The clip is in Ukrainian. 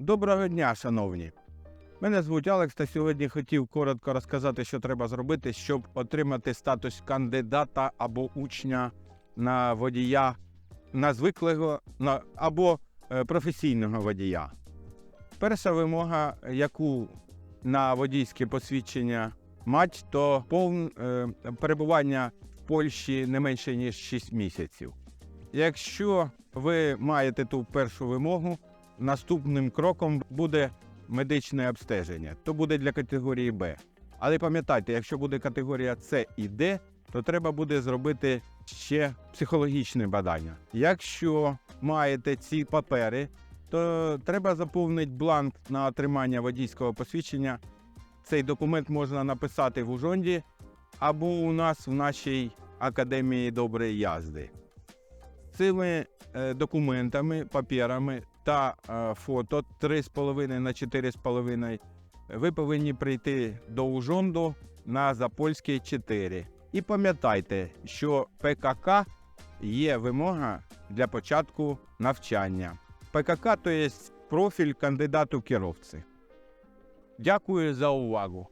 Доброго дня, шановні. Мене звуть Алекс, та сьогодні хотів коротко розказати, що треба зробити, щоб отримати статус кандидата або учня на водія, на звиклого на, або е, професійного водія. Перша вимога, яку на водійське посвідчення мать, то повн, е, перебування в Польщі не менше ніж 6 місяців. Якщо ви маєте ту першу вимогу, наступним кроком буде медичне обстеження. То буде для категорії Б. Але пам'ятайте, якщо буде категорія С і Д, то треба буде зробити ще психологічне бадання. Якщо маєте ці папери, то треба заповнити бланк на отримання водійського посвідчення. Цей документ можна написати в Ужонді або у нас в нашій академії доброї язди. Цими е, документами, паперами та е, фото 3,5 на 4,5 ви повинні прийти до Ужонду на Запольській 4. І пам'ятайте, що ПКК є вимога для початку навчання. ПКК то є профіль кандидату керовці. Дякую за увагу.